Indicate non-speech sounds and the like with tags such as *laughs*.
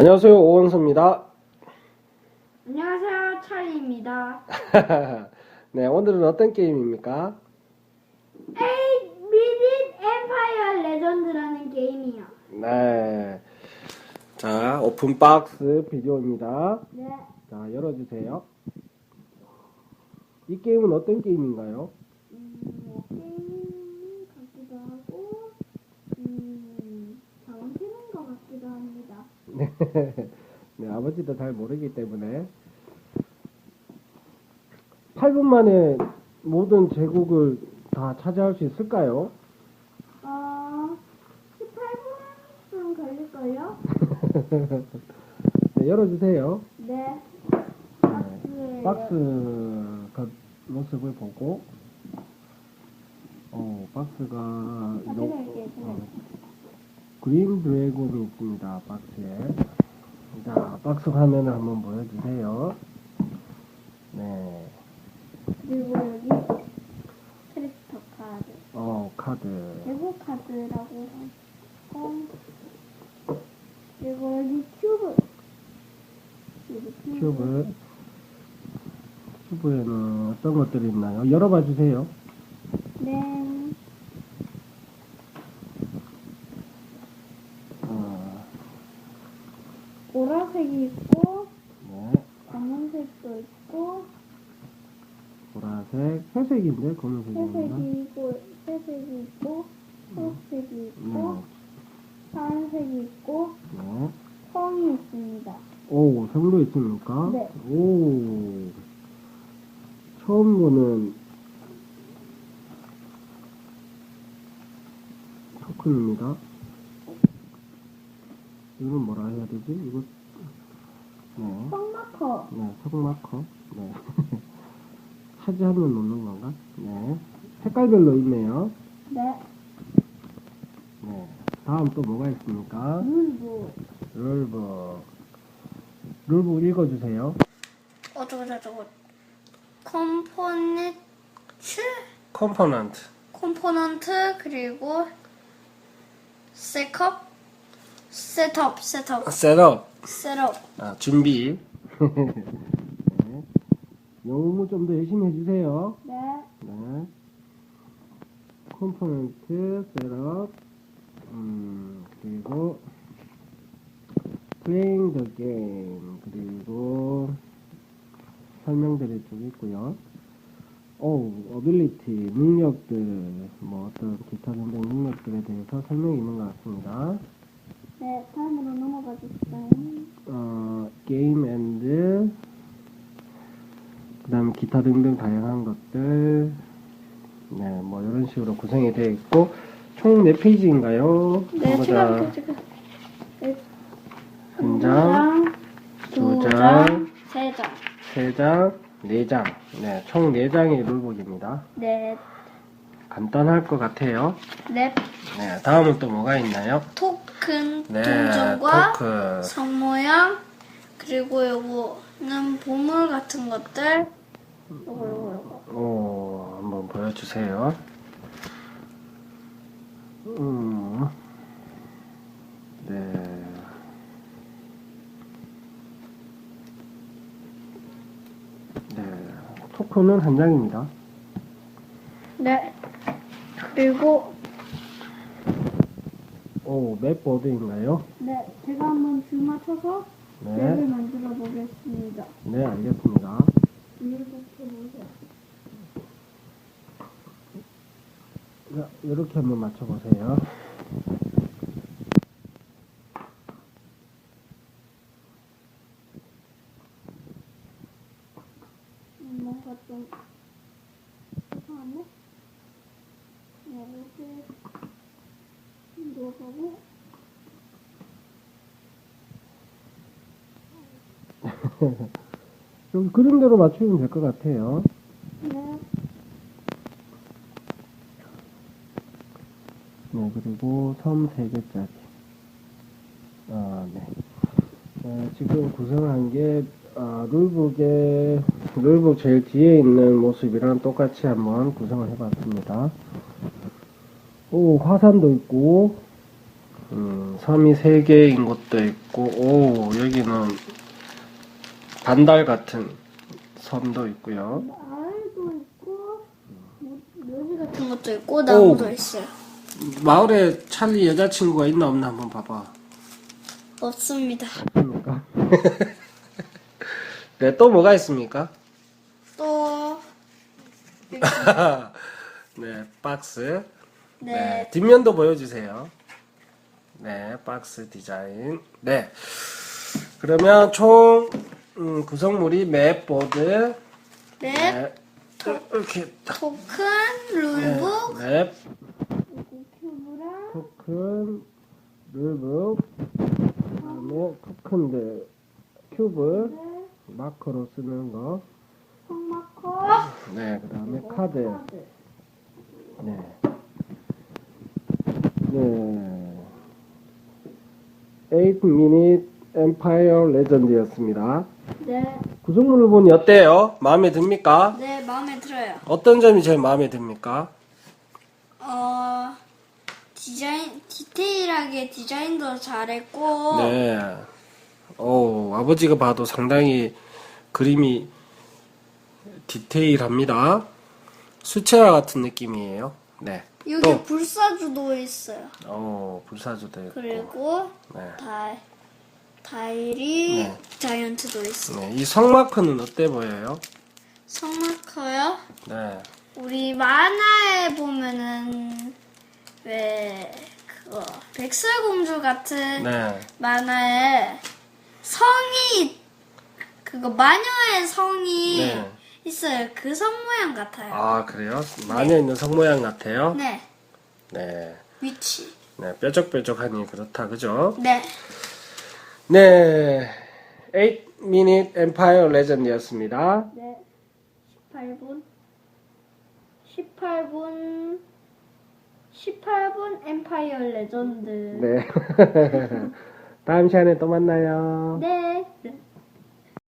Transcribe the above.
안녕하세요 오원수입니다. 안녕하세요, 찰리입니다. *laughs* 네 오늘은 어떤 게임입니까? 에이, 미딘 엠파이어 레전드라는 게임이요. 네. 자 오픈 박스 비디오입니다. 네, 자 열어주세요. 이 게임은 어떤 게임인가요? 음, 뭐 게임 같기도 하고, 음, 자원 캐는 것 같기도 합니다. 네. *laughs* 네 아버지도 잘 모르기 때문에 8분 만에 모든 제국을 다 차지할 수 있을까요? 어, 18분쯤 걸릴걸요? *laughs* 네, 열어주세요. 네. 네. 박스 겉 모습을 보고 어 박스가 다 요- 들어갈게요, 어, 그린 드래곤이 있습니다 박스에. 자 박스 화면을 한번 보여주세요. 네. 그리고 여기 크리스터 카드. 어 카드. 대구 카드라고 하고 그리고 여기 큐브. 여기 큐브. 큐브에는 어떤 것들이 있나요? 열어봐 주세요 네 어, 보라색이 있고 네 검은색도 있고 보라색 회색인데 검은색인가 회색이 있고 회색이 있고 초록색이 있고 네. 파란색이 있고 네. 콩이 있습니다. 오, 생로 있습니까? 네. 오, 처음 보는 토큰입니다. 이건 뭐라 해야 되지? 이거, 네. 콩마커 네, 석마커. 네. 차지 하면 놓는 건가? 네. 색깔별로 있네요. 네 네. 다음 또 뭐가 있습니까? 룰부 룰북. 룰북 읽어주세요. 어쩌고 저쩌고 컴포넌트 컴포넌트. 컴포넌트 그리고 셋업 셋업 셋업 셋업. 셋업 아, 준비. *laughs* 네. 영어 좀더 열심히 해주세요. 네 네. 컴포넌트, 셋업, 음, 그리고 playing the game, 그리고 설명들이 좀 있고요. 오, 어빌리티, 능력들, 뭐 어떤 기타 등등 능력들에 대해서 설명이 있는 것 같습니다. 네, 다음으로 넘어가 주실까요? 어, 게임 앤드 그다음에 기타 등등 다양한 것들 네, 뭐 이런 식으로 구성이 되어 있고 총몇 페이지인가요? 네, 전부 다 지금 지금 네, 한 장, 두두 장, 장, 세 장. 세 장, 네 장. 네, 총네 장의 룰북입니다. 네, 간단할 것 같아요. 네, 네, 다음은 또 뭐가 있나요? 토큰 네, 동전과 토크. 성 모양 그리고 요거는 보물 같은 것들 요거 요거 요거 오, 한번 보여주세요. 음, 네. 네, 토큰은 한 장입니다. 네 그리고 오, 맵보드인가요? 네 제가 한번 줄 맞춰서 맵을 네, 만들어 보겠습니다 네, 알겠습니다. 이렇게 보세요 자, 이렇게 한번 맞춰보세요. 음, 뭔가 좀네 이렇게 여기 *laughs* 그림대로 맞추면 될 것 같아요. 네 네, 그리고 섬 3개짜리. 아, 네. 네, 지금 구성한 게, 아, 룰북에, 룰북 제일 뒤에 있는 모습이랑 똑같이 한번 구성을 해봤습니다. 오, 화산도 있고, 음, 섬이 세 개인 곳도 있고, 오, 여기는 반달 같은 섬도 있고요. 마을도 있고 뭐, 묘지 같은 것도 있고 나무도 오. 있어요. 마을에 찰리 여자친구가 있나 없나 한번 봐봐. 없습니다. 없습니까? *laughs* 네, 또 뭐가 있습니까? 또 *laughs* 네, 박스. 네. 네, 뒷면도 보여주세요. 네, 박스 디자인. 네. 그러면 총 음, 구성물이 맵 보드, 맵, 네, 이렇게 딱. 토큰, 네, 룰북, 맵, 그리고 큐브랑 토큰, 룰북, 그다음에 토큰들, 큐브, 네, 마커로 쓰는 거, 성마커, 네, 그다음에 카드, 네, 네, 8 minute empire legend였습니다. 네, 구성물을 보니 어때요? 마음에 듭니까? 네 마음에 들어요. 어떤 점이 제일 마음에 듭니까? 어 디자인 디테일하게 디자인도 잘했고 네. 오, 아버지가 봐도 상당히 그림이 디테일합니다. 수채화 같은 느낌이에요. 네. 여기 또, 불사주도 있어요. 오, 불사조도 있고. 그리고 네. 다 다이리 네. 자이언트도 있어. 네. 이 성마크는 어때 보여요? 성마커요? 네. 우리 만화에 보면은 왜 그거 백설공주 같은 네. 만화에 성이 그거 마녀의 성이 네. 있어요. 그 성 모양 같아요. 아, 그래요? 마녀 있는 성 모양 같아요? 네, 네. 위치. 네. 뾰족뾰족하니 그렇다. 그죠? 네, 네. 8 minute empire legend였습니다. 네. 18분. 18분. 18분 엠파이어 레전드. 네. *laughs* 다음 시간에 또 만나요. 네. 네.